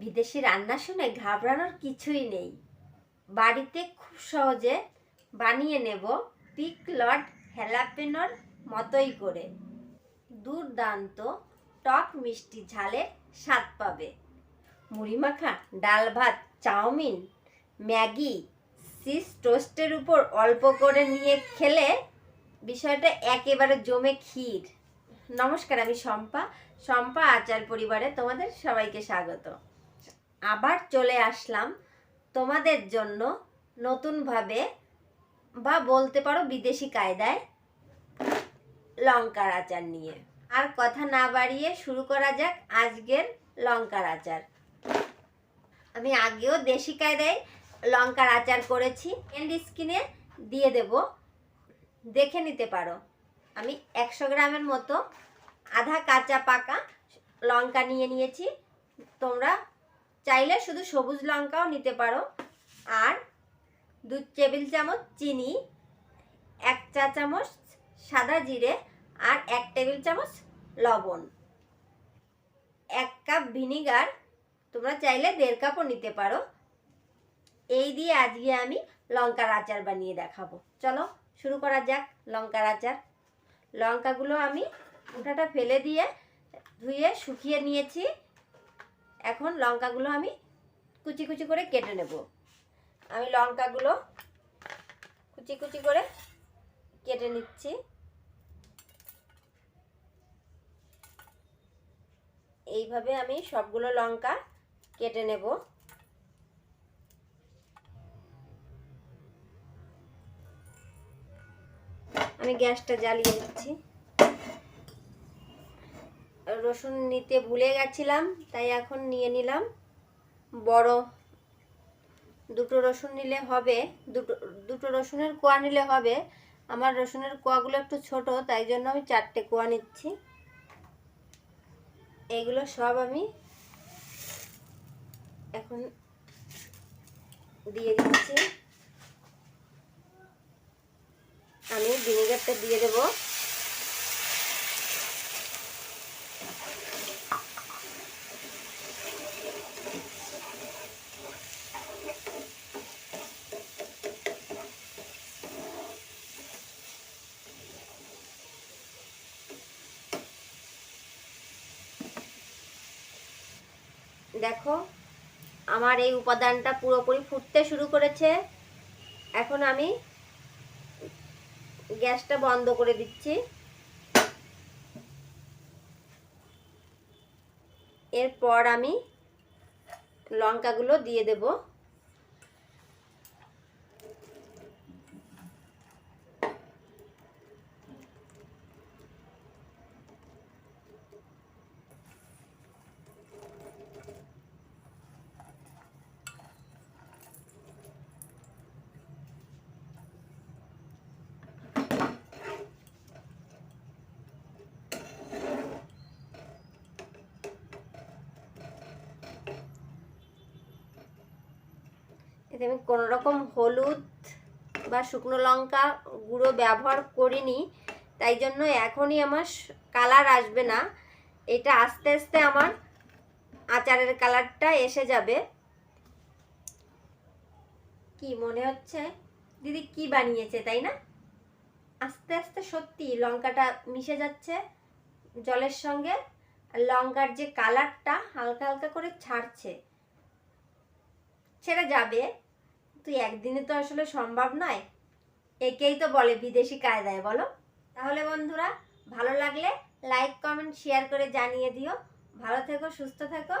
বিদেশি রান্না শুনে ঘাবড়ানোর কিছুই নেই। বাড়িতে খুব সহজে বানিয়ে নেব পিক লড হ্যালাপেনোর মতোই করে। দুর্দান্ত টক মিষ্টি ঝালে স্বাদ পাবে। মুড়ি মাখা ডাল ভাত, চাউমিন, ম্যাগি সিস টোস্টের উপর অল্প করে নিয়ে খেলে বিষয়টা একেবারে জমে ক্ষীর। নমস্কার, আমি শম্পা। শম্পা আচার পরিবারে তোমাদের সবাইকে স্বাগত। আবার চলে আসলাম তোমাদের জন্য নতুনভাবে বা বলতে পারো বিদেশি কায়দায় লঙ্কার আচার নিয়ে। আর কথা না বাড়িয়ে শুরু করা যাক আজকের লঙ্কার আচার। আমি আগেও দেশি কায়দায় লঙ্কার আচার করেছি এন্ড স্কিনে দিয়ে দেব। দেখে নিতে পারো। আমি একশো গ্রামের মতো আধা কাঁচা পাকা লঙ্কা নিয়ে নিয়েছি। তোমরা চাইলে শুধু সবুজ লঙ্কাও নিতে পারো। আর দু টেবিল চামচ চিনি, এক চা চামচ সাদা জিরে আর এক টেবিল চামচ লবণ। এক কাপ ভিনিগার তোমরা চাইলে দেড় কাপও নিতে পারো। এই দিয়ে আজকে আমি লঙ্কার আচার বানিয়ে দেখাবো। চলো শুরু করা যাক লঙ্কার আচার। লঙ্কাগুলো আমি উঠাটা ফেলে দিয়ে ধুয়ে শুকিয়ে নিয়েছি। এখন লঙ্কাগুলো আমি কুচি কুচি করে কেটে নেব। আমি লঙ্কাগুলো কুচি কুচি করে কেটে নিচ্ছি। এইভাবে আমি সবগুলো লঙ্কা কেটে নেব। আমি গ্যাসটা জ্বালিয়ে নিচ্ছি। রসুন নিতে ভুলে গেছিলাম, তাই এখন নিয়ে নিলাম। বড় দুটো রসুন নিলে হবে, দুটো দুটো রসুনের কোয়া নিলে হবে। আমার রসুনের কোয়াগুলো একটু ছোট, তাই জন্য আমি চারটে কোয়া নিচ্ছি। এগুলো সব আমি এখন দিয়ে দিচ্ছি। আমি ভিনেগারটা দিয়ে দেবো। দেখো, আমার এই উপাদানটা পুরোপুরি ফুটতে শুরু করেছে। এখন আমি গ্যাসটা বন্ধ করে দিচ্ছি। এরপর আমি লঙ্কাগুলো দিয়ে দেব। এতে আমি রকম হলুদ বা শুকনো লঙ্কা গুঁড়ো ব্যবহার করিনি, তাই জন্য এখনই আমার কালার আসবে না। এটা আস্তে আস্তে আমার আচারের কালারটা এসে যাবে। কি মনে হচ্ছে? দিদি কি বানিয়েছে, তাই না? আস্তে আস্তে সত্যি লঙ্কাটা মিশে যাচ্ছে জলের সঙ্গে। আর লঙ্কার যে কালারটা হালকা হালকা করে ছাড়ছে ছেড়ে যাবে। তুই একদিনে তো আসলে সম্ভব নয়। একেই তো বলে বিদেশি কায়দায়, বলো। তাহলে বন্ধুরা, ভালো লাগলে লাইক কমেন্ট শেয়ার করে জানিয়ে দিও। ভালো থেকো, সুস্থ থেকো।